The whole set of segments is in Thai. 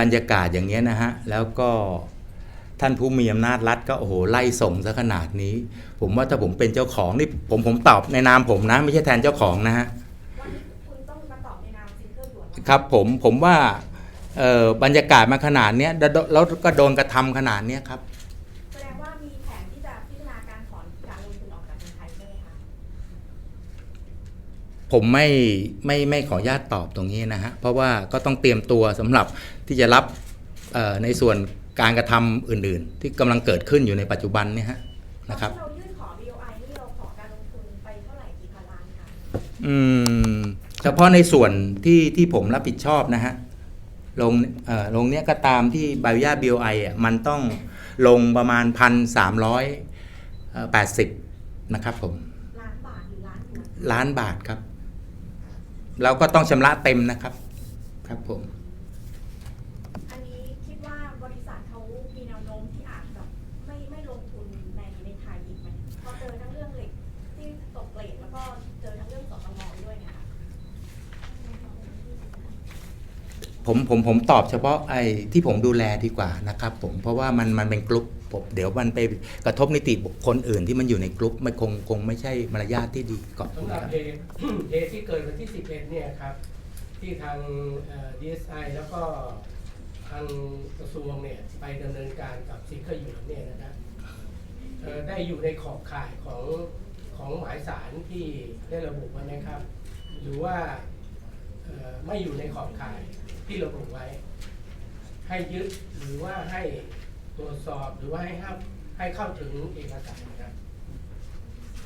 บรรยากาศอย่างเงี้ยนะฮะ แล้วก็ท่านผู้มีอำนาจรัฐก็โอ้โหไล่ส่งซะขนาดนี้ ผมว่าถ้าผมเป็นเจ้าของนี่ผมผมตอบในนามผมนะ ไม่ใช่แทนเจ้าของนะฮะวันนี้คุณต้องมาตอบในนามซิงเกิลหลวงครับผมผมว่าเอ่อบรรยากาศมาขนาดเนี้ยแล้วแล้วก็โดนกระทำขนาดเนี้ยครับ แสดงว่ามีแผนที่จะพิจารณาการถอนการลงทุนออกจากเมืองไทยใช่ไหมคะ ผมไม่ไม่ไม่ขออนุญาตตอบตรงนี้นะฮะเพราะว่าก็ต้องเตรียมตัวสำหรับที่จะรับเอ่อในส่วนการกระทำอื่น ๆ ที่กำลังเกิดขึ้นอยู่ในปัจจุบันเนี่ยฮะนะครับตอนที่เรายื่นขอ BOI นี่เราขอการลงทุนไปเท่าไหร่กี่พันล้านคะอืมเฉพาะในส่วนที่ที่ผมรับผิดชอบนะฮะลงเอ่อลงเนี้ยก็ตามที่บ i ยา BOI อะมันต้องลงประมาณพันสามร้อยแปดสิบนะครับผมล้านบาทหรือล้านหยวนล้านบาทครับ เราก็ต้องชำระเต็มนะครับ ครับผม อันนี้คิดว่าบริษัทเขามีแนวโน้มที่อาจจะไม่ไม่ลงทุนในในไทยอีกไหมเพราะเจอทั้งเรื่องเหล็กเกรดแล้วก็เจอทั้งเรื่องสตงด้วยเนะคะ ผมผมผมตอบเฉพาะไอ้ที่ผมดูแลดีกว่านะครับผมเพราะว่ามันมันเป็นกลุ่มผมเดี๋ยวมันไปกระทบนิติบุคคลอื่นที่มันอยู่ในกลุ่มมันคงคงไม่ใช่มารยาทที่ดีก่อนสำหรับครับเหตุเหตุที่เกิดวันที่ 11 เนี่ยครับ ที่ทางเอ่อ DSI แล้วก็ทางกระทรวงเนี่ยไปดำเนินการกับซิงเกิลยูนเนี่ยนะครับเอ่อได้อยู่ในขอบข่ายของของหมายสารที่ได้ระบุไว้ไหมครับ หรือว่าเอ่อไม่อยู่ในขอบข่าย ที่ระบุไว้ ให้ยึดหรือว่าให้ตรวจสอบหรือว่าให้ห้ามให้เข้าถึงเอกสารนะครับ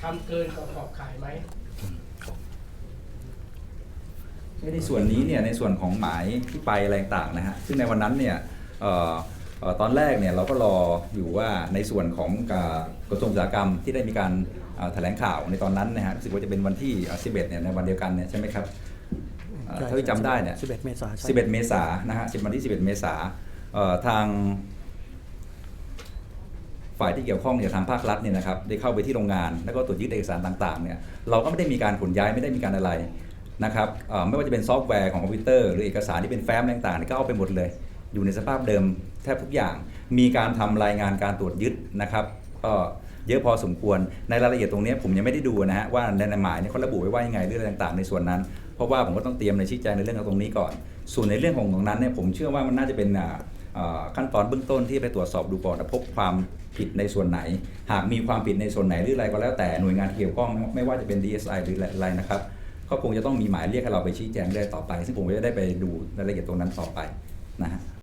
ทำเกินกว่าขอบขายไหมในส่วนนี้เนี่ยในส่วนของหมายที่ไปอะไรต่างนะฮะซึ่งในวันนั้นเนี่ยออตอนแรกเนี่ยเราก็รออยู่ว่าในส่วนของกระทรวงอุตสาหกรรมที่ได้มีการแถลงข่าวในตอนนั้นนะฮะรู้สึกว่าจะเป็นวันที่11เนี่ยในวันเดียวกันเนี่ยใช่ไหมครับ เอ่อเท่าที่จำได้เนี่ย11 เมษายน11 เมษายนนะฮะ10วันที่ 11 เมษายนเอ่อทาง ฝ่ายที่เกี่ยวข้องเนี่ยทางภาครัฐเนี่ยนะครับได้เข้าไปที่โรงงาน แล้วก็ตรวจยึดเอกสารต่างๆเนี่ยเราก็ไม่ได้มีการขนย้ายไม่ได้มีการอะไรนะครับเอ่อไม่ว่าจะเป็นซอฟต์แวร์ของคอมพิวเตอร์หรือเอกสารที่เป็นแฟ้มต่างๆเนี่ยก็เอาไปหมดเลย อยู่ในสภาพเดิมแทบทุกอย่าง มีการทำรายงานการตรวจยึดนะครับก็ เยอะพอสมควรในรายละเอียดตรงนี้ผมยังไม่ได้ดูนะฮะว่าในหมายเนี่ยเขาระบุไว้ว่ายังไงเรื่องอะไรต่าง ๆ ในส่วนนั้น เพราะว่าผมก็ต้องเตรียมในชี้แจงในเรื่องของตรงนี้ก่อน ส่วนในเรื่องของตรงนั้นเนี่ยผมเชื่อว่ามันน่าจะเป็นอ่าขั้นตอนเบื้องต้นที่ไปตรวจสอบดูก่อนพบความผิดในส่วนไหน หากมีความผิดในส่วนไหนหรืออะไรก็แล้วแต่หน่วยงานที่เกี่ยวข้องไม่ไม่ว่าจะเป็น DSI หรืออะไรนะครับก็คงจะต้องมีหมายเรียกให้เราไปชี้แจงได้ต่อไป ซึ่งผมก็จะได้ไปดูรายละเอียดตรงนั้นต่อไปนะฮะ